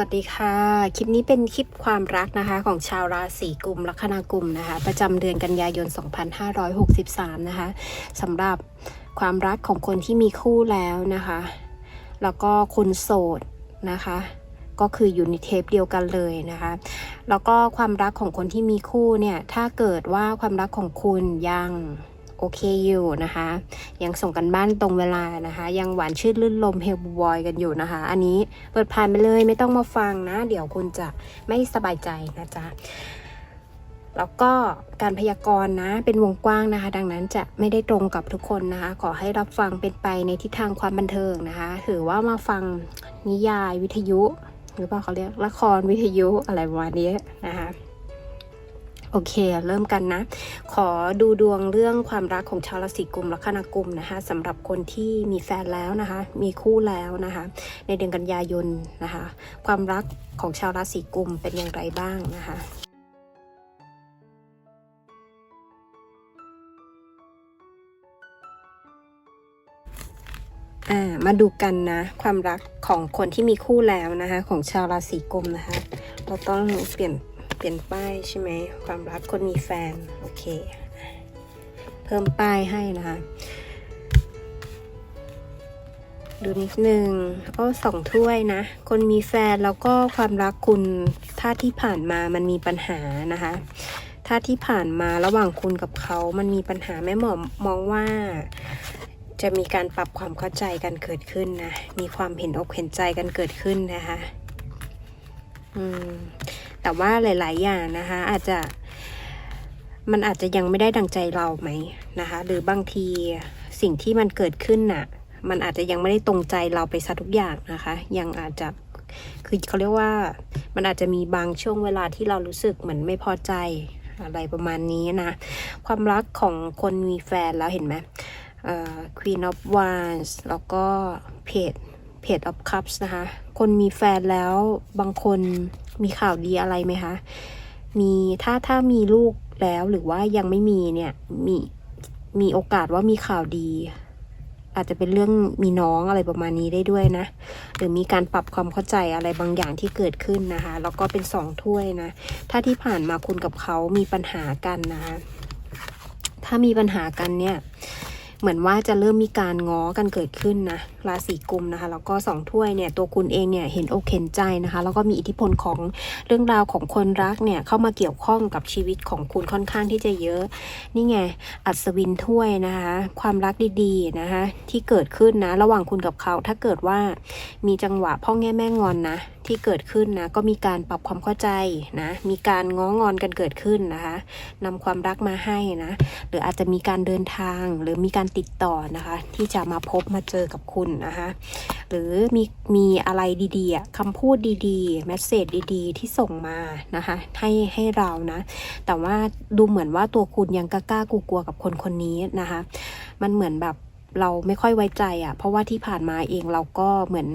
วัสดีค่ะ คลิปนี้เป็นคลิปความรักนะคะ ของชาวราศีกุมลัคนากุมนะคะ ประจำเดือนกันยายน 2563 นะคะสำหรับความรักของคนที่มีคู่แล้วนะคะ แล้วก็คนโสดนะคะ ก็คืออยู่ในเทปเดียวกันเลยนะคะ แล้วก็ความรักของคนที่มีคู่เนี่ย ถ้าเกิดว่าความรักของคุณยัง โอเคอยู่นะคะ ยังส่งกันบ้านตรงเวลานะคะ ยังหวานชื่นลื่นลมเฮลบอยกันอยู่นะคะ อันนี้เปิดผ่านไปเลยไม่ต้องมาฟังนะ เดี๋ยวคุณจะไม่สบายใจนะจ๊ะแล้วก็การพยากรณ์นะเป็นวงกว้างนะคะ ดังนั้นจะไม่ได้ตรงกับทุกคนนะคะ ขอให้รับฟังเป็นไปในทิศทางความบันเทิงนะคะ ถือว่ามาฟังนิยายวิทยุ หรือเปล่าเขาเรียกละครวิทยุอะไรประมาณนี้นะคะ โอเค เริ่มกันนะ ขอดูดวงเรื่องความรักของชาวราศีกุมลัคนากุมนะคะสำหรับคนที่มีแฟนแล้วนะคะ มีคู่แล้วนะคะ ในเดือนกันยายนนะคะ ความรักของชาวราศีกุมเป็นอย่างไรบ้างนะคะอ่ามาดูกันนะ ความรักของคนที่มีคู่แล้วนะคะ ของชาวราศีกุมนะคะ เราต้องเปลี่ยน เปลี่ยนป้ายใช่ไหมความรักคนมีแฟน โอเค เพิ่มป้ายให้นะคะ ดูนิดนึงก็สองถ้วยนะ คนมีแฟนแล้วก็ความรักคุณถ้าที่ผ่านมามันมีปัญหานะคะ ถ้าที่ผ่านมาระหว่างคุณกับเขามันมีปัญหาแม่หมอมองว่าจะมีการปรับความเข้าใจกันเกิดขึ้นนะ มีความเห็นอกเห็นใจกันเกิดขึ้นนะคะ อืม แต่ว่าหลาย ๆ อย่างนะคะ อาจจะมันอาจจะยังไม่ได้ดังใจเราไหมนะคะ หรือบางทีสิ่งที่มันเกิดขึ้นน่ะ มันอาจจะยังไม่ได้ตรงใจเราไปซะทุกอย่างนะคะ ยังอาจจะคือเขาเรียกว่า มันอาจจะมีบางช่วงเวลาที่เรารู้สึกเหมือนไม่พอใจอะไรประมาณนี้นะ ความรักของคนมีแฟนแล้วเห็นไหมเอ่อ Queen of Wands แล้วก็ Page Page of Cups นะคะ คนมีแฟนแล้วบางคนมีข่าวดีอะไรไหมคะ มีถ้าถ้ามีลูกแล้วหรือว่ายังไม่มีเนี่ยมีมีโอกาสว่ามีข่าวดี อาจจะเป็นเรื่องมีน้องอะไรประมาณนี้ได้ด้วยนะ หรือมีการปรับความเข้าใจอะไรบางอย่างที่เกิดขึ้นนะคะ แล้วก็เป็นสองถ้วยนะ ถ้าที่ผ่านมาคุณกับเขามีปัญหากันนะคะ ถ้ามีปัญหากันเนี่ย เหมือนว่าจะเริ่มมีการง้อกันเกิดขึ้นนะราศีกุมนะคะแล้วก็สองถ้วยเนี่ยตัวคุณเองเนี่ยเห็นอกเห็นใจนะคะแล้วก็มีอิทธิพลของเรื่องราวของคนรักเนี่ยเข้ามาเกี่ยวข้องกับชีวิตของคุณค่อนข้างที่จะเยอะ นี่ไงอัศวินถ้วยนะคะความรักดีๆนะคะที่เกิดขึ้นนะระหว่างคุณกับเขาถ้าเกิดว่ามีจังหวะพ่อแง่แม่งอนนะ ที่เกิดขึ้นนะก็มีการปรับความเข้าใจนะมีการง้องอนกันเกิดขึ้นนะคะนำความรักมาให้นะหรืออาจจะมีการเดินทางหรือมีการติดต่อนะคะ ที่จะมาพบมาเจอกับคุณนะคะหรือมีมีอะไรดีๆคำพูดดีๆแมสเซจดีๆ ที่ส่งมานะคะให้ให้เรานะแต่ว่าดูเหมือนว่าตัวคุณยังกล้ากลัวๆกับคนคนนี้นะคะมันเหมือนแบบเราไม่ค่อยไว้ใจอะ่ะ เพราะว่าที่ผ่านมาเองเราก็เหมือน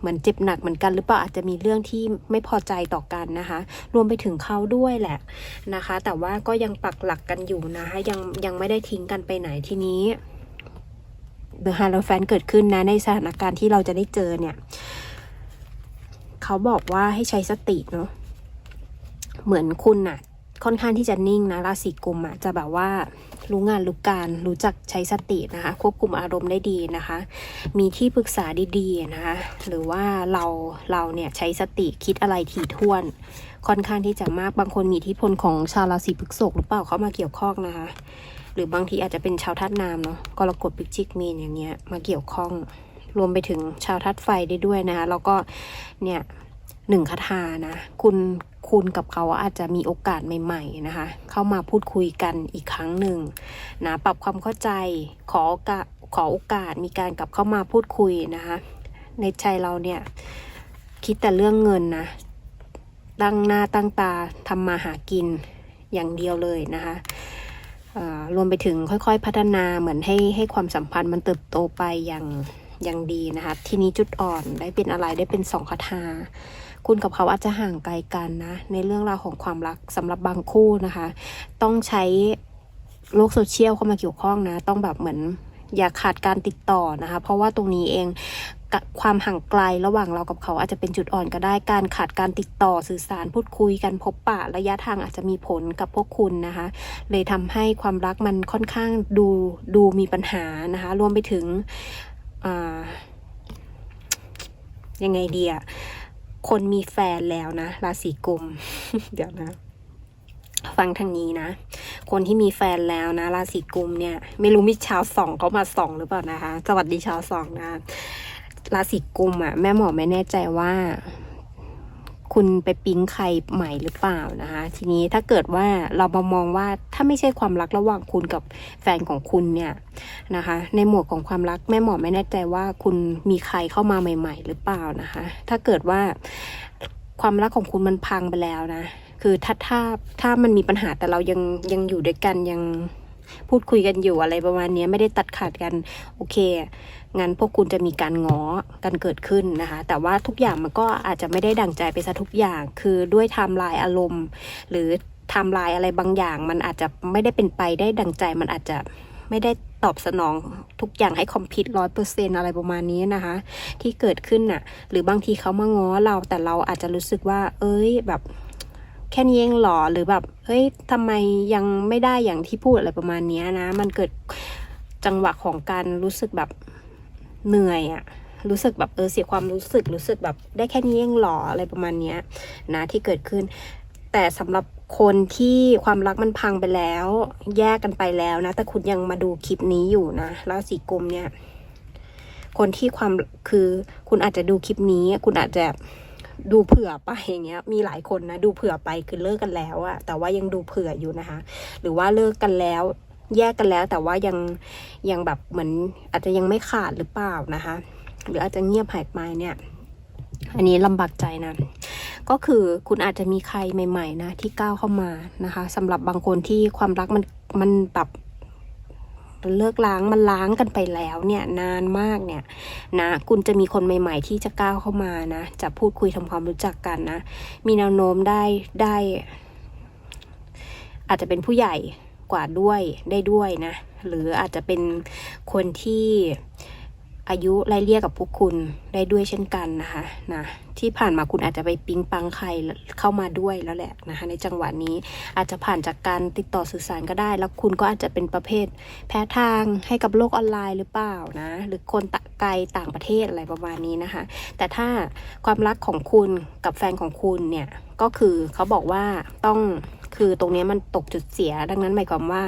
เหมือนเจ็บหนักเหมือนกันหรือเปล่าอาจจะมีเรื่องที่ไม่พอใจต่อกันนะคะ รวมไปถึงเขาด้วยแหละนะคะ แต่ว่าก็ยังปักหลักกันอยู่นะคะยังยังไม่ได้ทิ้งกันไปไหนทีนี้เดอะฮาร์แฟนเกิดขึ้นนะในสถานการณ์ที่เราจะได้เจอเนี่ย เขาบอกว่าให้ใช้สติเนาะเหมือนคุณน่ะค่อนข้างที่จะนิ่งนะราศีกุมอะจะแบบว่า รู้งานรู้การรู้จักใช้สตินะคะ ควบคุมอารมณ์ได้ดีนะคะ มีที่ปรึกษาดีๆนะคะ หรือว่าเราเราเนี่ยใช้สติคิดอะไรถี่ถ้วน ค่อนข้างที่จะมากบางคนมีอิทธิพลของชาวราศีพฤษภหรือเปล่าเข้ามาเกี่ยวข้องนะคะ หรือบางทีอาจจะเป็นชาวธาตุน้ำเนาะกรกฎพิจิกมีนอย่างเงี้ยมาเกี่ยวข้อง รวมไปถึงชาวธาตุไฟได้ด้วยนะคะแล้วก็เนี่ยหนึ่งคาถานะ คุณ คุณกับเขาอาจจะมีโอกาสใหม่ๆนะคะ เข้ามาพูดคุยกันอีกครั้งหนึ่งนะปรับความเข้าใจขอกาสขอโอกาสมีการกลับเข้ามาพูดคุยนะคะ ในใจเราเนี่ยคิดแต่เรื่องเงินนะตั้งหน้าตั้งตาทำมาหากินอย่างเดียวเลยนะคะรวมไปถึงค่อยๆ พัฒนาเหมือนให้ให้ความสัมพันธ์มันเติบโตไปอย่างอย่างดีนะคะ ทีนี้จุดอ่อนได้เป็นอะไรได้เป็นสองคาถา คุณกับเขาอาจจะห่างไกลกันนะ ในเรื่องราวของความรักสำหรับบางคู่นะคะ ต้องใช้โลกโซเชียลเข้ามาเกี่ยวข้องนะ ต้องแบบเหมือนอย่าขาดการติดต่อนะคะ เพราะว่าตรงนี้เองความห่างไกลระหว่างเรากับเขาอาจจะเป็นจุดอ่อนก็ได้ การขาดการติดต่อสื่อสารพูดคุยกันพบปะระยะทางอาจจะมีผลกับพวกคุณนะคะ เลยทำให้ความรักมันค่อนข้างดูดูมีปัญหานะคะ รวมไปถึงยังไงดีอะ คนมีแฟนแล้วนะ ราศีกุม เดี๋ยวนะ ฟังทางนี้นะ คนที่มีแฟนแล้วนะ ราศีกุมเนี่ย ไม่รู้มีชาวสองเขามาส่องหรือเปล่านะคะ สวัสดีชาวสองนะ ราศีกุมอะ แม่หมอไม่แน่ใจว่า คุณไปปิ๊งใครใหม่หรือเปล่านะคะ ทีนี้ถ้าเกิดว่าเรามามองว่าถ้าไม่ใช่ความรักระหว่างคุณกับแฟนของคุณเนี่ยนะคะ ในหมวดของความรักแม่หมอไม่แน่ใจว่าคุณมีใครเข้ามาใหม่ ๆ หรือเปล่านะคะ ถ้าเกิดว่าความรักของคุณมันพังไปแล้วนะ คือถ้าถ้าถ้ามันมีปัญหาแต่เรายังยังอยู่ด้วยกันยัง พูดคุยกันอยู่อะไรประมาณนี้ไม่ได้ตัดขาดกัน โอเคงั้นพวกคุณจะมีการง้อกันเกิดขึ้นนะคะ แต่ว่าทุกอย่างมันก็อาจจะไม่ได้ดั่งใจไปซะทุกอย่าง คือด้วยไทม์ไลน์อารมณ์ หรือไทม์ไลน์อะไรบางอย่าง มันอาจจะไม่ได้เป็นไปได้ดั่งใจมันอาจจะไม่ได้ตอบสนองทุกอย่างให้คอมพิวร้อยเปอร์เซ็นอะไรประมาณนี้นะคะ ที่เกิดขึ้นน่ะ หรือบางทีเขามาง้อเราแต่เราอาจจะรู้สึกว่า เอ้ยแบบ ค่นี้เองหรอหรือแบบเฮ้ยทำไมยังไม่ได้อย่างที่พูดอะไรประมาณนี้นะ มันเกิดจังหวะของการรู้สึกแบบเหนื่อยอะรู้สึกแบบเออเสียความรู้สึกรู้สึกแบบได้แค่นี้เองหรออะไรประมาณเนี้ยนะที่เกิดขึ้น แต่สำหรับคนที่ความรักมันพังไปแล้ว แยกกันไปแล้วนะ แต่คุณยังมาดูคลิปนี้อยู่นะแล้วสีกลมเนี่ย คนที่ความคือคุณอาจจะดูคลิปนี้ คุณอาจจะ ดูเผื่อไปอย่างเงี้ยมีหลายคนนะดูเผื่อไปคือเลิกกันแล้วอะแต่ว่ายังดูเผื่ออยู่นะคะ หรือว่าเลิกกันแล้ว แยกกันแล้ว แต่ว่ายังยังแบบเหมือนอาจจะยังไม่ขาดหรือเปล่านะคะ หรืออาจจะเงียบหายไปเนี่ย อันนี้ลำบากใจนะก็คือคุณอาจจะมีใครใหม่ ๆ นะที่ก้าวเข้ามานะคะสำหรับบางคนที่ความรักมันมันแบบ นเลิกล้างมันล้างกันไปแล้วเนี่ยนานมากเนี่ยนะคุณจะมีคนใหม่ ๆ ที่จะก้าวเข้ามานะ จะพูดคุยทำความรู้จักกันนะ มีแนวโน้มได้ได้ อาจจะเป็นผู้ใหญ่กว่าด้วยได้ด้วยนะ หรืออาจจะเป็นคนที่ อายุไล่เลี่ยกับพวกคุณได้ด้วยเช่นกันนะคะนะที่ผ่านมาคุณอาจจะไปปิ๊งปังใครเข้ามาด้วยแล้วแหละนะคะในจังหวะนี้อาจจะผ่านจากการติดต่อสื่อสารก็ได้ แล้วคุณก็อาจจะเป็นประเภท แพ้ทางให้กับโลกออนไลน์หรือเปล่านะหรือคนตะไกลต่างประเทศอะไรประมาณนี้นะคะ แต่ถ้าความรักของคุณกับแฟนของคุณเนี่ยก็คือเขาบอกว่าต้อง คือตรงนี้มันตกจุดเสีย ดังนั้นหมายความว่า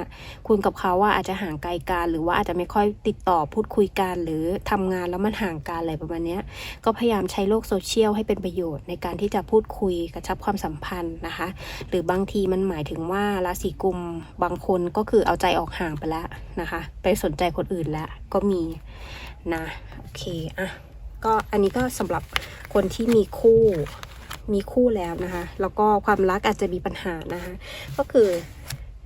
คุณกับเขาว่าอาจจะห่างไกลกัน หรือว่าอาจจะไม่ค่อยติดต่อพูดคุยกัน หรือทำงานแล้วมันห่างกันอะไรประมาณนี้ก็พยายามใช้โลกโซเชียลให้เป็นประโยชน์ในการที่จะพูดคุยกระชับความสัมพันธ์นะคะ หรือบางทีมันหมายถึงว่าราศีกุมบางคนก็คือเอาใจออกห่างไปแล้วนะคะ ไปสนใจคนอื่นแล้วก็มีนะโอเคอะก็อันนี้ก็สำหรับคนที่มีคู่ มีคู่แล้วนะคะ แล้วก็ความรักอาจจะมีปัญหานะคะ ก็คือ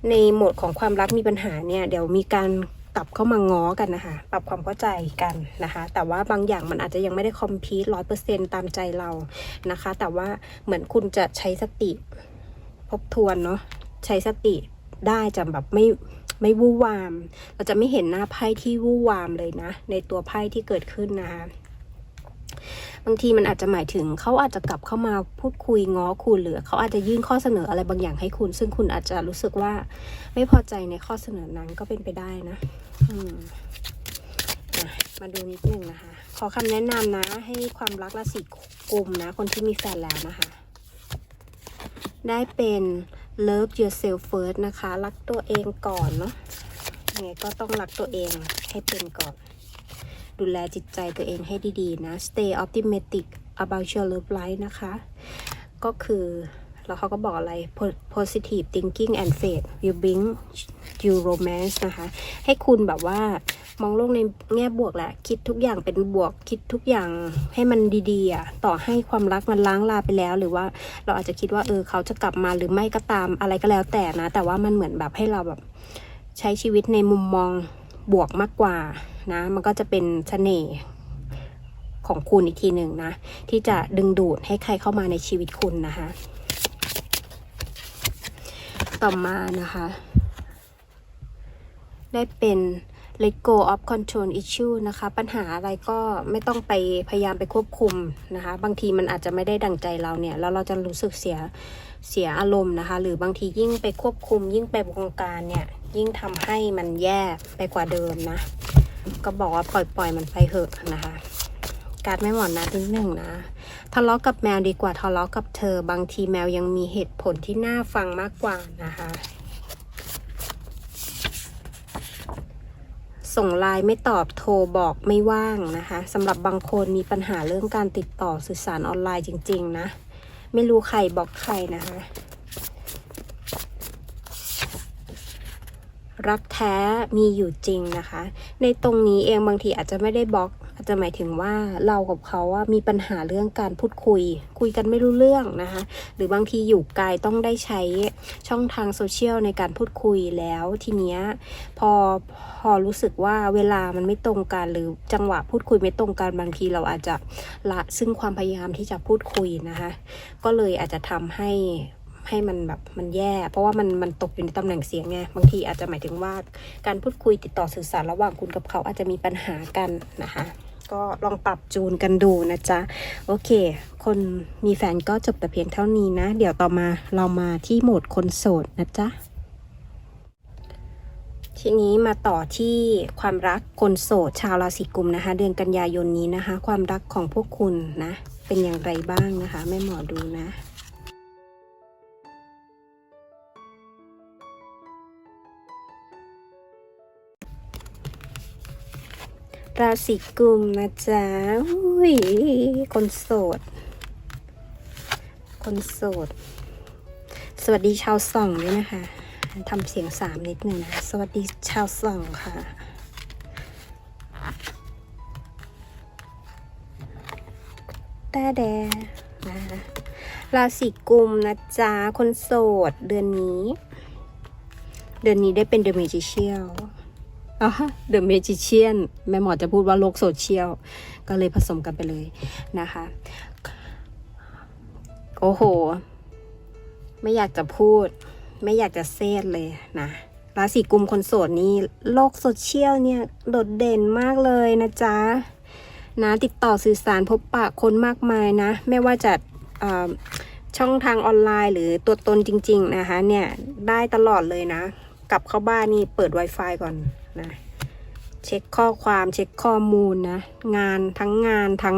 ในโหมดของความรักมีปัญหาเนี่ยเดี๋ยวมีการกลับเข้ามาง้อกันนะคะ ปรับความเข้าใจกันนะคะ แต่ว่าบางอย่างมันอาจจะยังไม่ได้คอมพีทร้อยเปอร์เซ็นตามใจเรานะคะ แต่ว่าเหมือนคุณจะใช้สติทบทวนเนาะใช้สติได้จะแบบไม่ไม่วู่วาม เราจะไม่เห็นหน้าไพ่ที่วู่วามเลยนะ ในตัวไพ่ที่เกิดขึ้นนะคะ บางทีมันอาจจะหมายถึงเขาอาจจะกลับเข้ามาพูดคุยง้อคุณหรือเขาอาจจะยื่นข้อเสนออะไรบางอย่างให้คุณ ซึ่งคุณอาจจะรู้สึกว่าไม่พอใจในข้อเสนอนั้นก็เป็นไปได้นะอืมมาดูนิดนึงนะคะ ขอคำแนะนำนะ ให้ความรักราศีกุมนะ คนที่มีแฟนแล้วนะคะ ได้เป็น love yourself first นะคะ รักตัวเองก่อนเนาะยังไงก็ต้องรักตัวเองให้เป็นก่อน ดูแลจิตใจตัวเองให้ดีๆนะ stay optimistic about your love life นะคะ ก็คือ แล้วเขาก็บอกอะไร positive thinking and faith will bring you romance นะคะ ให้คุณแบบว่ามองโลกในแง่บวกแหละ คิดทุกอย่างเป็นบวก คิดทุกอย่างให้มันดีๆอะต่อให้ความรักมันล้างลาไปแล้ว หรือว่าเราอาจจะคิดว่าเออเขาจะกลับมาหรือไม่ก็ตามอะไรก็แล้วแต่นะ แต่ว่ามันเหมือนแบบให้เราแบบใช้ชีวิตในมุมมองบวกมากกว่า นะ มันก็จะเป็นเสน่ห์ของคุณอีกทีหนึ่งนะ ที่จะดึงดูดให้ใครเข้ามาในชีวิตคุณนะคะ ต่อมานะคะ ได้เป็น let go of control issue นะคะ ปัญหาอะไรก็ไม่ต้องไปพยายามไปควบคุมนะคะ บางทีมันอาจจะไม่ได้ดังใจเราเนี่ย แล้วเราจะรู้สึกเสียเสียอารมณ์นะคะ หรือบางทียิ่งไปควบคุม ยิ่งไปบงการเนี่ย ยิ่งทำให้มันแย่ไปกว่าเดิมนะ ก็บอกว่าปล่อยปล่อยมันไปเถอะนะคะ การไม่หมอนนะนิดหนึ่งนะ ทะเลาะกับแมวดีกว่าทะเลาะกับเธอ บางทีแมวยังมีเหตุผลที่น่าฟังมากกว่านะคะ ส่งไลน์ไม่ตอบโทรบอกไม่ว่างนะคะสำหรับบางคนมีปัญหาเรื่องการติดต่อสื่อสารออนไลน์จริง ๆ นะ ไม่รู้ใครบอกใครนะคะ รักแท้มีอยู่จริงนะคะ ในตรงนี้เองบางทีอาจจะไม่ได้บล็อก อาจจะหมายถึงว่าเรากับเขาว่ามีปัญหาเรื่องการพูดคุย คุยกันไม่รู้เรื่องนะคะ หรือบางทีอยู่ไกลต้องได้ใช้ช่องทางโซเชียลในการพูดคุยแล้วทีเนี้ยพอพอรู้สึกว่าเวลามันไม่ตรงกันหรือจังหวะพูดคุยไม่ตรงกันบางทีเราอาจจะละซึ่งความพยายามที่จะพูดคุยนะคะ ก็เลยอาจจะทำให้ ให้มันแบบมันแย่ เพราะว่ามันมันตกอยู่ในตำแหน่งเสียงไงบางทีอาจจะหมายถึงว่าการพูดคุยติดต่อสื่อสารระหว่างคุณกับเขาอาจจะมีปัญหากันนะคะ ก็ลองปรับจูนกันดูนะจ๊ะโอเค คนมีแฟนก็จบแต่เพียงเท่านี้นะ เดี๋ยวต่อมาเรามาที่โหมดคนโสดนะจ๊ะทีนี้มาต่อที่ความรักคนโสดชาวราศีกุมนะคะ เดือนกันยายนนี้นะคะ ความรักของพวกคุณนะ เป็นอย่างไรบ้างนะคะแม่หมอดูนะ ราศีกุมนะจ๊ะอุ้ยคนโสด คนโสด สวัสดีชาวส่องด้วยนะคะทำเสียงสามนิดหนึ่งนะสวัสดีชาวส่องค่ะแต่แดนะราศีกุมนะจ๊ะ คนโสด เดือนนี้ เดือนนี้ได้เป็นเดอะเมจิเชียล เดอะเมจิเชียนแม่หมอจะพูดว่าโลกโซเชียล ก็เลยผสมกันไปเลยนะคะ โอ้โห ไม่อยากจะพูด ไม่อยากจะเซตเลยนะราศีกุมคนโสดนี่โลกโซเชียลเนี่ยโดดเด่นมากเลยนะจ๊ะนะติดต่อสื่อสารพบปะคนมากมายนะ ไม่ว่าจะช่องทางออนไลน์หรือตัวตนจริง ๆ นะคะเนี่ยได้ตลอดเลยนะ กลับเข้าบ้านนี่เปิด Wi-Fi ก่อน นะเช็คข้อความเช็คข้อมูลนะ งานทั้งงานทั้ง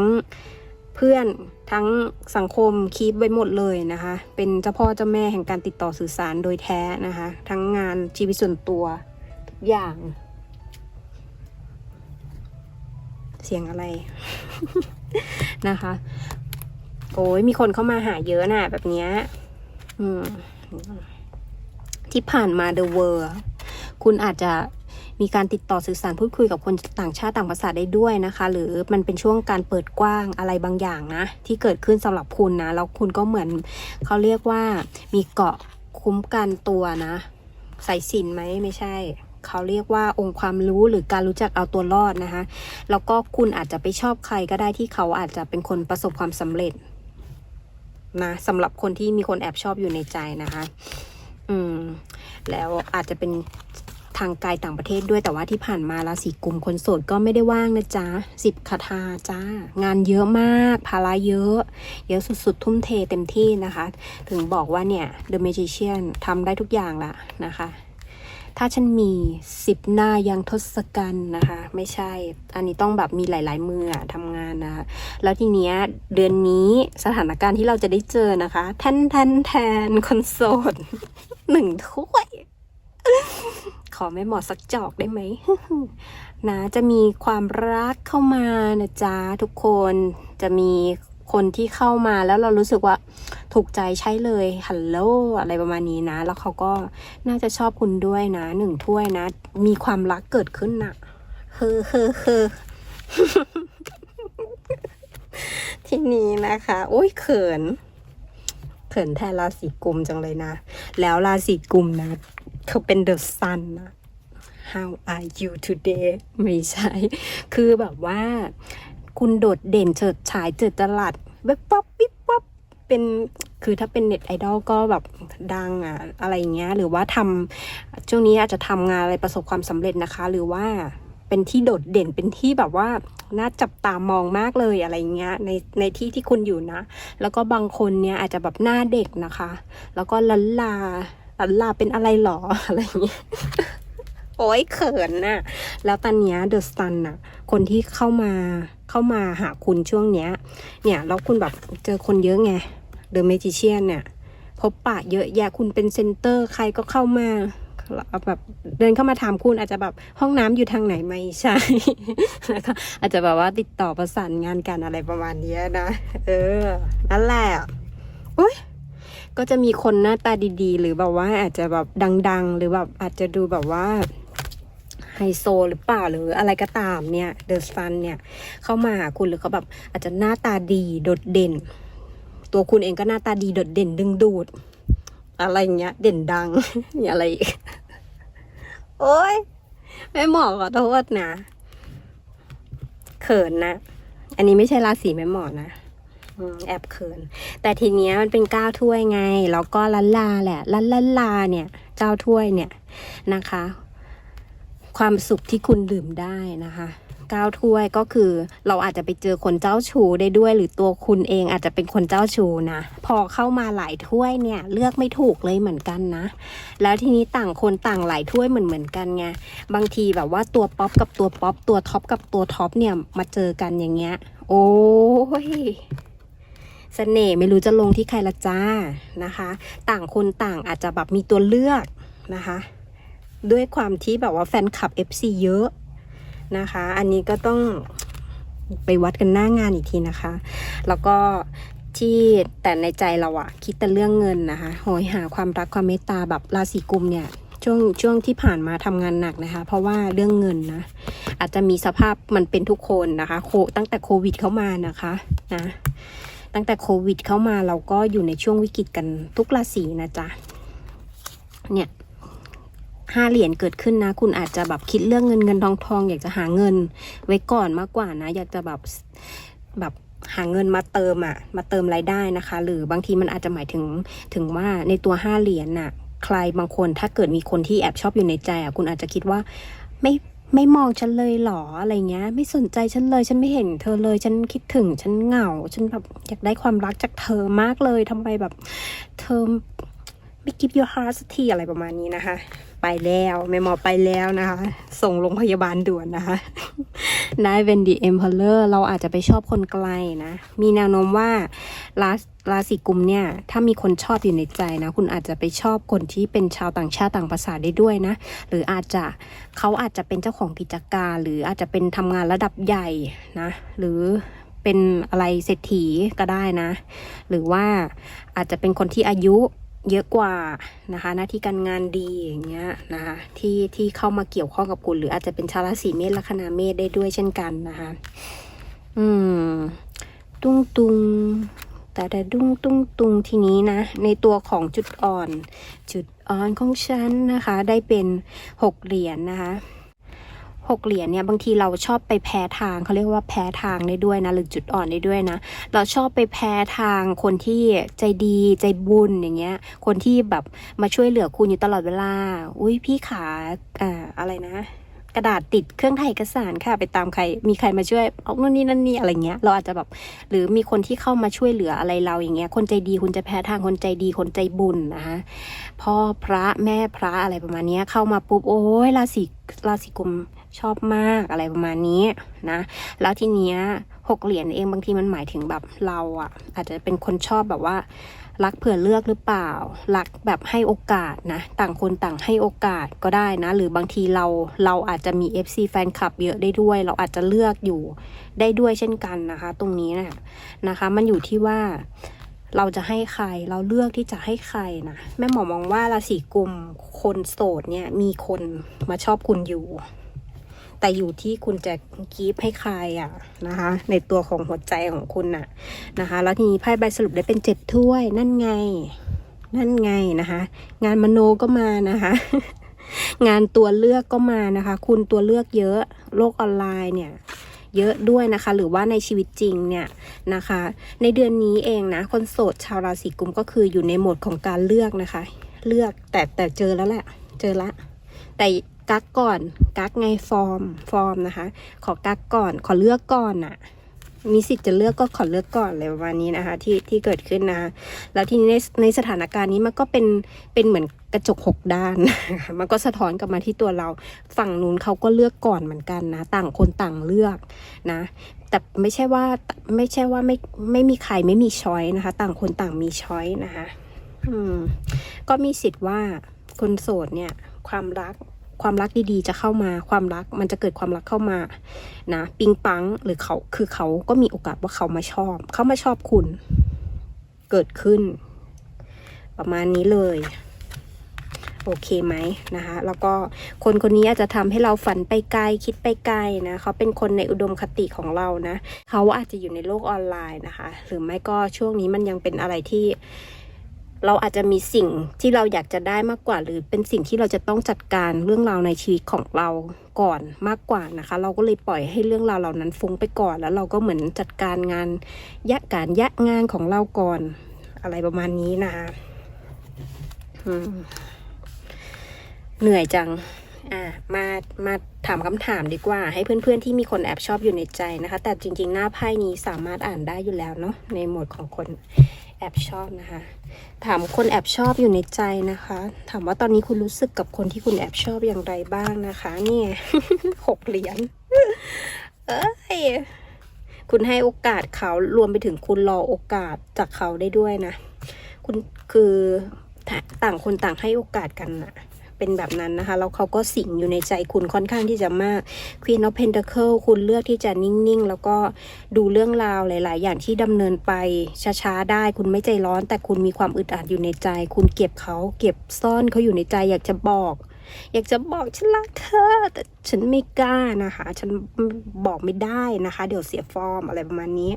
เพื่อนทั้งสังคมคีบไว้หมดเลยนะคะ เป็นเจ้าพ่อเจ้าแม่แห่งการติดต่อสื่อสารโดยแท้นะคะ ทั้งงานชีวิตส่วนตัวทุกอย่าง เสียงอะไรนะคะ โอ้ยมีคนเข้ามาหาเยอะน่ะ แบบเนี้ยที่ผ่านมา The World คุณอาจจะ มีการติดต่อสื่อสารพูดคุยกับคนต่างชาติต่างภาษาได้ด้วยนะคะ หรือมันเป็นช่วงการเปิดกว้างอะไรบางอย่างนะ ที่เกิดขึ้นสำหรับคุณนะ แล้วคุณก็เหมือนเขาเรียกว่ามีเกาะคุ้มกันตัวนะใส่สินไหมไม่ใช่เขาเรียกว่าองค์ความรู้หรือการรู้จักเอาตัวรอดนะคะ แล้วก็คุณอาจจะไปชอบใครก็ได้ที่เขาอาจจะเป็นคนประสบความสำเร็จนะสำหรับคนที่มีคนแอบชอบอยู่ในใจนะคะ อืม แล้วอาจจะเป็น ทางไกลต่างประเทศด้วยแต่ว่าที่ผ่านมาราศีกุมคนโสดก็ไม่ได้ว่างนะจ๊ะสิบคาถาจ้างานเยอะมาก ภาระเยอะเยอะสุดๆ ทุ่มเทเต็มที่นะคะ ถึงบอกว่าเนี่ย The Magician ทำได้ทุกอย่างละนะคะถ้าฉันมีสิบหน้ายังทศกัณฐ์นะคะ ไม่ใช่ อันนี้ต้องแบบมีหลาย ๆ มืออะทำงานนะคะ แล้วทีเนี้ยเดือนนี้สถานการณ์ที่เราจะได้เจอนะคะ แทนแทนแทนคนโสดหนึ่งถ้วย ขอไม่หมอสักจอกได้ไหมนะจะมีความรักเข้ามานะจ๊ะทุกคนจะมีคนที่เข้ามาแล้วเรารู้สึกว่าถูกใจใช่เลยฮัลโหลอะไรประมาณนี้นะ แล้วเขาก็น่าจะชอบคุณด้วยนะหนึ่งถ้วยนะ มีความรักเกิดขึ้นนะเฮ้อเฮ้อเฮ้อทีนี้นะคะโอ้ยเขิน เขินแทนราศีกุมจังเลยนะ แล้วราศีกุมนะ เขาเป็นเดอะซันนะ How are you today ไม่ใช่ คือแบบว่า คุณโดดเด่นเฉิดฉายเจิดจรัสแบบป๊อปปิ๊บป๊อปเป็นคือถ้าเป็นเน็ตไอดอลก็แบบดังอะอะไรเงี้ย หรือว่าทำช่วงนี้อาจจะทำงานอะไรประสบความสำเร็จนะคะ หรือว่าเป็นที่โดดเด่นเป็นที่แบบว่าน่าจับตามองมากเลยอะไรเงี้ยในในที่ที่คุณอยู่นะ แล้วก็บางคนเนี่ยอาจจะแบบหน้าเด็กนะคะ แล้วก็ลันลา ลันลาเป็นอะไรหรออะไรอย่างเงี้ยโอ้ยเขินน่ะ แล้วตอนเนี้ยเดอะสตันน่ะ คนที่เข้ามาเข้ามาหาคุณช่วงเนี้ย เนี่ยแล้วคุณแบบเจอคนเยอะไงเดอะเมจิเชียนเนี่ย พบปะเยอะแยะคุณเป็นเซนเตอร์ใครก็เข้ามาแบบเดินเข้ามาถามคุณอาจจะแบบห้องน้ำอยู่ทางไหนไม่ใช่นะคะอาจจะแบบว่าติดต่อประสานงานกันอะไรประมาณเนี้ยนะ เออ นั่นแหละอุ้ย ก็จะมีคนหน้าตาดีๆ หรือแบบว่าอาจจะแบบดัง ๆ หรือแบบอาจจะดูแบบว่าไฮโซหรือเปล่าหรืออะไรก็ตามเนี่ยเดอะซันเนี่ยเข้ามาหาคุณหรือเขาแบบอาจจะหน้าตาดีโดดเด่น ตัวคุณเองก็หน้าตาดีโดดเด่นดึงดูด อะไรเงี้ย เด่นดังมีอะไรอีกโอ้ยไม่หมาะขอโทษนะ เขินนะ อันนี้ไม่ใช่ราศีแม่หมอนะ แอบเขิน แต่ทีเนี้ยมันเป็นก้าวถ้วยไง แล้วก็ลันลาแหละลันลันลาเนี่ยเก้าถ้วยเนี่ยนะคะ ความสุขที่คุณดื่มได้นะคะก้าวถ้วยก็คือเราอาจจะไปเจอคนเจ้าชู้ได้ด้วย หรือตัวคุณเองอาจจะเป็นคนเจ้าชู้นะพอเข้ามาหลายถ้วยเนี่ย เลือกไม่ถูกเลยเหมือนกันนะ แล้วทีนี้ต่างคนต่างหลายถ้วยเหมือนเหมือนกันไงบางทีแบบว่าตัวป๊อปกับตัวป๊อปตัวท็อปกับตัวท็อปเนี่ยมาเจอกันอย่างเงี้ย โอ้ย เสน่ห์ไม่รู้จะลงที่ใครละจ้านะคะ ต่างคนต่างอาจจะแบบมีตัวเลือกนะคะ ด้วยความที่แบบว่าแฟนคลับ FC เยอะนะคะ อันนี้ก็ต้องไปวัดกันหน้างานอีกทีนะคะ แล้วก็ที่แต่ในใจเราอะคิดแต่เรื่องเงินนะคะโหยหาความรักความเมตตาแบบราศีกุมเนี่ยช่วงช่วงที่ผ่านมาทำงานหนักนะคะ เพราะว่าเรื่องเงินนะ อาจจะมีสภาพมันเป็นทุกคนนะคะโคตั้งแต่โควิดเข้ามานะคะนะ ตั้งแต่โควิดเข้ามาเราก็อยู่ในช่วงวิกฤตกันทุกราศีนะจ๊ะ เนี่ยห้าเหรียญเกิดขึ้นนะ คุณอาจจะแบบคิดเรื่องเงินเงินทองทองอยากจะหาเงิน ไว้ก่อนมากกว่านะ อยากจะแบบแบบหาเงินมาเติมอะมาเติมรายได้นะคะ หรือบางทีมันอาจจะหมายถึงถึงว่าในตัวห้าเหรียญน่ะ ใครบางคนถ้าเกิดมีคนที่แอบชอบอยู่ในใจอะคุณอาจจะคิดว่าไม่ ไม่มองฉันเลยเหรออะไรเงี้ย ไม่สนใจฉันเลย ฉันไม่เห็นเธอเลย ฉันคิดถึง ฉันเหงา ฉันแบบอยากได้ความรักจากเธอมากเลยทำไมแบบ เธอไม่ give your heart สักทีอะไรประมาณนี้นะคะ ไปแล้วแม่หมอไปแล้วนะคะ ส่งโรงพยาบาลด่วนนะคะนายเวนดีเอ็มพอลเลอร์เราอาจจะไปชอบคนไกลนะ มีแนวโน้มว่าราราศีกุมเนี่ย ถ้ามีคนชอบอยู่ในใจนะ คุณอาจจะไปชอบคนที่เป็นชาวต่างชาติต่างภาษาได้ด้วยนะ หรืออาจจะเขาอาจจะเป็นเจ้าของกิจการ หรืออาจจะเป็นทำงานระดับใหญ่นะ หรือเป็นอะไรเศรษฐีก็ได้นะ หรือว่าอาจจะเป็นคนที่อายุ เยอะกว่านะคะ หน้าที่การงานดีอย่างเงี้ยนะคะที่ที่เข้ามาเกี่ยวข้องกับคุณหรืออาจจะเป็นชาวราศีเมษลัคนาเมษได้ด้วยเช่นกันนะคะ อืม ตุ้งตุงแต่แต่ดุ้งตุ้งตุงทีนี้นะ ในตัวของจุดอ่อน จุดอ่อนของฉันนะคะ ได้เป็นหกเหรียญนนะคะ หกเหรียญเนี่ยบางทีเราชอบไปแพ้ทางเขาเรียกว่าแพ้ทางได้ด้วยนะหรือจุดอ่อนได้ด้วยนะ เราชอบไปแพ้ทางคนที่ใจดีใจบุญอย่างเงี้ย คนที่แบบมาช่วยเหลือคุณอยู่ตลอดเวลา อุ้ยพี่ขาอ่าอะไรนะกระดาษติดเครื่องถ่ายเอกสารค่ะ ไปตามใคร มีใครมาช่วยเอานู่นนี่นั่นนี่อะไรเงี้ย เราอาจจะแบบ หรือมีคนที่เข้ามาช่วยเหลืออะไรเราอย่างเงี้ย คนใจดีคุณจะแพ้ทางคนใจดีคนใจบุญนะคะพ่อพระแม่พระอะไรประมาณนี้เข้ามาปุ๊บโอ้ยราศีราศีกุม ชอบมากอะไรประมาณนี้นะ แล้วทีเนี้ยหกเหรียญเองบางทีมันหมายถึงแบบเราอะอาจจะเป็นคนชอบแบบว่า รักเผื่อเลือกหรือเปล่า รักแบบให้โอกาสนะ ต่างคนต่างให้โอกาสก็ได้นะ หรือบางทีเราเราอาจจะมี FC แฟนคลับเยอะได้ด้วย เราอาจจะเลือกอยู่ได้ด้วยเช่นกันนะคะ ตรงนี้นะนะคะ มันอยู่ที่ว่าเราจะให้ใครเราเลือกที่จะให้ใครนะแม่หมอมองว่าราศีกุมคนโสดเนี่ยมีคนมาชอบคุณอยู่ แต่อยู่ที่คุณจะกีฟให้ใครอะนะคะ ในตัวของหัวใจของคุณน่ะนะคะ แล้วทีนี้ไพ่ใบสรุปได้เป็นเจ็ดถ้วยนั่นไง นั่นไงนะคะ งานมโนก็มานะคะงานตัวเลือกก็มานะคะ คุณตัวเลือกเยอะโลกออนไลน์เนี่ย เยอะด้วยนะคะ หรือว่าในชีวิตจริงเนี่ยนะคะ ในเดือนนี้เองนะ คนโสดชาวราศีกุมก็คืออยู่ในโหมดของการเลือกนะคะ เลือกแต่แต่เจอแล้วแหละ เจอละ แต่ กักก่อน กักไงฟอร์ม ฟอร์มนะคะ ขอกักก่อน ขอเลือกก่อนอะมีสิทธิ์จะเลือกก็ขอเลือกก่อนเลยประมาณนี้นะคะ ที่ที่เกิดขึ้นนะ แล้วทีนี้ในในสถานการณ์นี้มันก็เป็นเป็นเหมือนกระจกหกด้าน มันก็สะท้อนกลับมาที่ตัวเรา ฝั่งนู้นเขาก็เลือกก่อนเหมือนกันนะ ต่างคนต่างเลือกนะ แต่ไม่ใช่ว่าไม่ใช่ว่าไม่ไม่มีใครไม่มีช้อยนะคะ ต่างคนต่างมีช้อยนะคะ อืม ก็มีสิทธิ์ว่าคนโสดเนี่ย ความรัก ความรักดีๆ จะเข้ามาความรักมันจะเกิดความรักเข้ามานะปิงปังหรือเขาคือเขาก็มีโอกาสว่าเขามาชอบ เขามาชอบคุณ เกิดขึ้น ประมาณนี้เลยโอเคไหมนะคะ แล้วก็คนคนนี้อาจจะทำให้เราฝันไปไกลคิดไปไกลนะเขาเป็นคนในอุดมคติของเรานะเขาอาจจะอยู่ในโลกออนไลน์นะคะ หรือไม่ก็ช่วงนี้มันยังเป็นอะไรที่ เราอาจจะมีสิ่งที่เราอยากจะได้มากกว่า หรือเป็นสิ่งที่เราจะต้องจัดการเรื่องราวในชีวิตของเราก่อนมากกว่านะคะ เราก็เลยปล่อยให้เรื่องราวเหล่านั้นฟุ้งไปก่อน แล้วเราก็เหมือนจัดการงานยะการยะงานของเราก่อนอะไรประมาณนี้นะคะเหนื่อยจัง อะมา มาถามคำถามดีกว่า ให้เพื่อนๆที่มีคนแอบชอบอยู่ในใจนะคะ แต่จริงๆ หน้าไพ่นี้สามารถอ่านได้อยู่แล้วเนาะ ในหมดของคน แอบชอบนะคะ ถามคนแอบชอบอยู่ในใจนะคะ ถามว่าตอนนี้คุณรู้สึกกับคนที่คุณแอบชอบอย่างไรบ้างนะคะ เนี่ยหกเหรียญเอ้ยคุณให้โอกาสเขารวมไปถึงคุณรอโอกาสจากเขาได้ด้วยนะ คุณคือต่างคนต่างให้โอกาสกันนะ เป็นแบบนั้นนะคะ แล้วเขาก็สิงอยู่ในใจคุณค่อนข้างที่จะมาก Queen of Pentacle คุณเลือกที่จะนิ่งๆ แล้วก็ดูเรื่องราวหลาย ๆ อย่างที่ดำเนินไปช้าๆ ได้ คุณไม่ใจร้อน แต่คุณมีความอึดอัดอยู่ในใจ คุณเก็บเขาเก็บซ่อนเขาอยู่ในใจอยากจะบอก อยากจะบอกฉันรักเธอ แต่ฉันไม่กล้านะคะ ฉันบอกไม่ได้นะคะ เดี๋ยวเสียฟอร์มอะไรประมาณนี้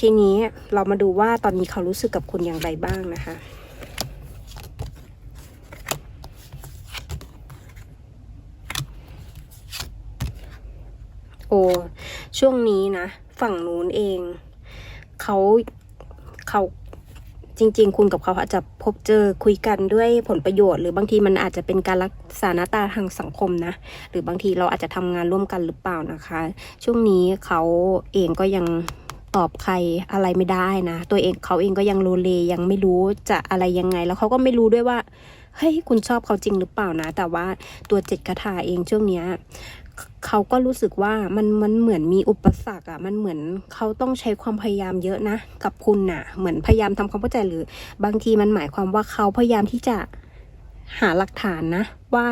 ทีนี้เรามาดูว่าตอนนี้เขารู้สึกกับคุณอย่างไรบ้างนะคะ โอช่วงนี้นะ ฝั่งนู้นเองเขาเขาจริง ๆ คุณกับเขาอาจจะพบเจอคุยกันด้วยผลประโยชน์ หรือบางทีมันอาจจะเป็นการรักษาหน้าตาทางสังคมนะ หรือบางทีเราอาจจะทำงานร่วมกันหรือเปล่านะคะ ช่วงนี้เขาเองก็ยังตอบใครอะไรไม่ได้นะ ตัวเองเขาเองก็ยังโลเลยังไม่รู้จะอะไรยังไง แล้วเขาก็ไม่รู้ด้วยว่าเฮ้ยคุณชอบเขาจริงหรือเปล่านะ แต่ว่าตัวเจ็ดคาถาเองช่วงเนี้ย เขาก็รู้สึกว่ามันมันเหมือนมีอุปสรรคอะมันเหมือนเขาต้องใช้ความพยายามเยอะนะ กับคุณน่ะ เหมือนพยายามทำความเข้าใจหรือ บางทีมันหมายความว่าเขาพยายามที่จะหาหลักฐานนะ ว่า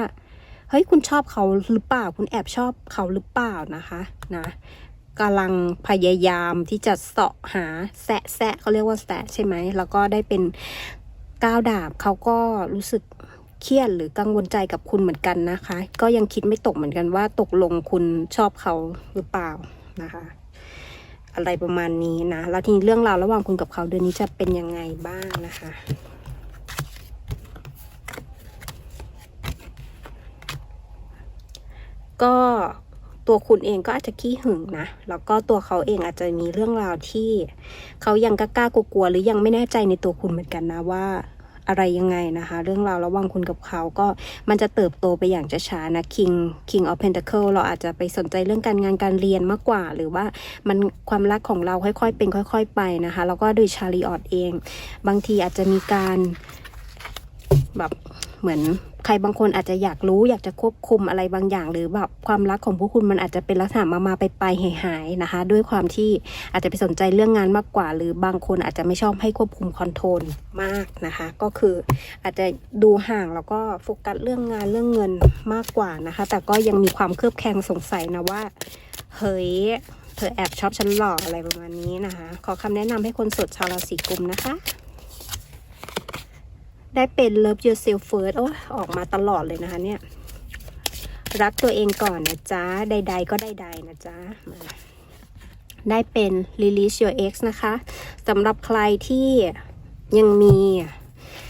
เฮ้ยคุณชอบเขาหรือเปล่า คุณแอบชอบเขาหรือเปล่านะคะนะกำลังพยายามที่จะเสาะหาแซะแซะเขาเรียกว่าแซะใช่ไหมแล้วก็ได้เป็นก้าวดาบเขาก็รู้สึก เครียดหรือกังวลใจกับคุณเหมือนกันนะคะ ก็ยังคิดไม่ตกเหมือนกันว่าตกลงคุณชอบเขาหรือเปล่านะคะ อะไรประมาณนี้นะแล้วทีนี้เรื่องราวระหว่างคุณกับเขาเดือนนี้จะเป็นยังไงบ้างนะคะก็ตัวคุณเองก็อาจจะขี้หึงนะ แล้วก็ตัวเขาเองอาจจะมีเรื่องราวที่ เขายังกล้ากลัวๆหรือยังไม่แน่ใจในตัวคุณเหมือนกันนะว่า อะไรยังไงนะคะ เรื่องราวระหว่างคุณกับเขาก็มันจะเติบโตไปอย่างช้าๆนะ King King of Pentacle เราอาจจะไปสนใจเรื่องการงานการเรียนมากกว่า หรือว่ามันความรักของเราค่อยๆ เป็นค่อย ๆ ไปนะคะแล้วก็โดยชาลีออดเอง บางทีอาจจะมีการแบบเหมือน ใครบางคนอาจจะอยากรู้อยากจะควบคุมอะไรบางอย่าง หรือแบบความรักของพวกคุณมันอาจจะเป็นลักษณะมามาไปไปหายหายๆนะคะ ด้วยความที่อาจจะไปสนใจเรื่องงานมากกว่า หรือบางคนอาจจะไม่ชอบให้ควบคุมคอนโทรลมากนะคะ ก็คืออาจจะดูห่างแล้วก็โฟกัสเรื่องงานเรื่องเงินมากกว่านะคะ แต่ก็ยังมีความเครือบแคลงสงสัยนะว่าเฮ้ยเธอแอบชอบฉันหรออะไรประมาณนี้นะคะ ขอคำแนะนำให้คนสดชาวราศีกุมนะคะ ได้เป็น Love Yourself First โอ้ออกมาตลอดเลยนะคะเนี่ย รักตัวเองก่อนนะจ๊ะ ใด ๆ ก็ใดๆนะจ๊ะได้เป็น Release Your Ex นะคะสำหรับใครที่ยังมี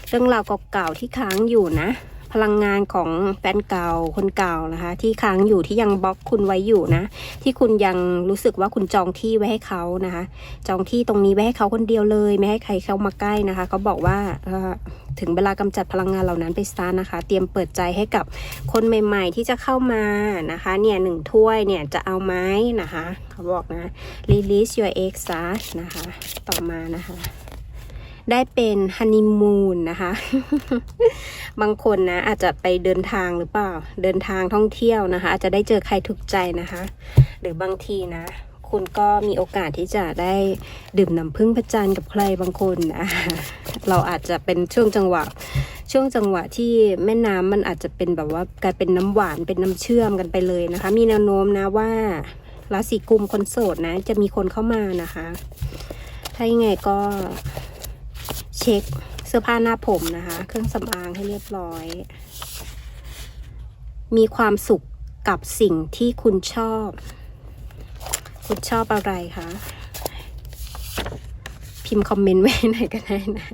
เรื่องราวเก่าๆที่ค้างอยู่นะ พลังงานของแฟนเก่าคนเก่านะคะ ที่ค้างอยู่ที่ยังบล็อกคุณไว้อยู่นะ ที่คุณยังรู้สึกว่าคุณจองที่ไว้ให้เขานะคะ จองที่ตรงนี้ไว้ให้เขาคนเดียวเลย ไม่ให้ใครเข้ามาใกล้นะคะเขาบอกว่าถึงเวลากำจัดพลังงานเหล่านั้นไปซะนะคะ เตรียมเปิดใจให้กับคนใหม่ ๆ ที่จะเข้ามานะคะ เนี่ยหนึ่งถ้วยเนี่ยจะเอาไหมนะคะ เขาบอกนะ release your ex ซะนะคะ ต่อมานะคะ ได้เป็นฮันนีมูนนะคะ บางคนนะอาจจะไปเดินทางหรือเปล่า เดินทางท่องเที่ยวนะคะ อาจจะได้เจอใครถูกใจนะคะ หรือบางทีนะ คุณก็มีโอกาสที่จะได้ดื่มน้ำพึ่งพระจันทร์กับใครบางคนนะเราอาจจะเป็นช่วงจังหวะช่วงจังหวะที่แม่น้ำมันอาจจะเป็นแบบว่ากลายเป็นน้ำหวานเป็นน้ำเชื่อมกันไปเลยนะคะ มีแนวโน้มนะว่าราศีกุมคนโสดนะ จะมีคนเข้ามานะคะ ถ้ายังไงก็ เช็คเสื้อผ้าหน้าผมนะคะ เครื่องสำอางให้เรียบร้อย มีความสุขกับสิ่งที่คุณชอบ คุณชอบอะไรคะ พิมพ์คอมเมนต์ไว้หน่อยก็ได้นะ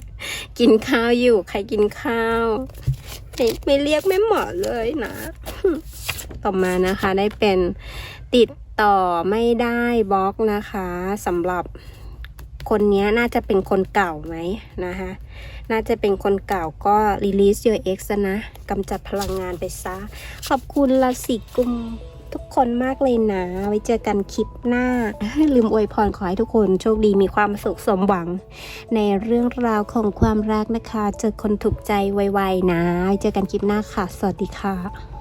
กินข้าวอยู่ ใครกินข้าวไม่ไม่เรียกแม่หมอเลยนะ ต่อมานะคะได้เป็นติดต่อไม่ได้บล็อกนะคะสำหรับ คนนี้น่าจะเป็นคนเก่าไหมนะคะน่าจะเป็นคนเก่าก็ release your ex ซะนะกำจัดพลังงานไปซะ ขอบคุณราศีกุมทุกคนมากเลยนะ ไว้เจอกันคลิปหน้า ลืมอวยพรขอให้ทุกคนโชคดีมีความสุขสมหวัง ในเรื่องราวของความรักนะคะ เจอคนถูกใจไวๆนะ ไว้เจอกันคลิปหน้าค่ะ สวัสดีค่ะ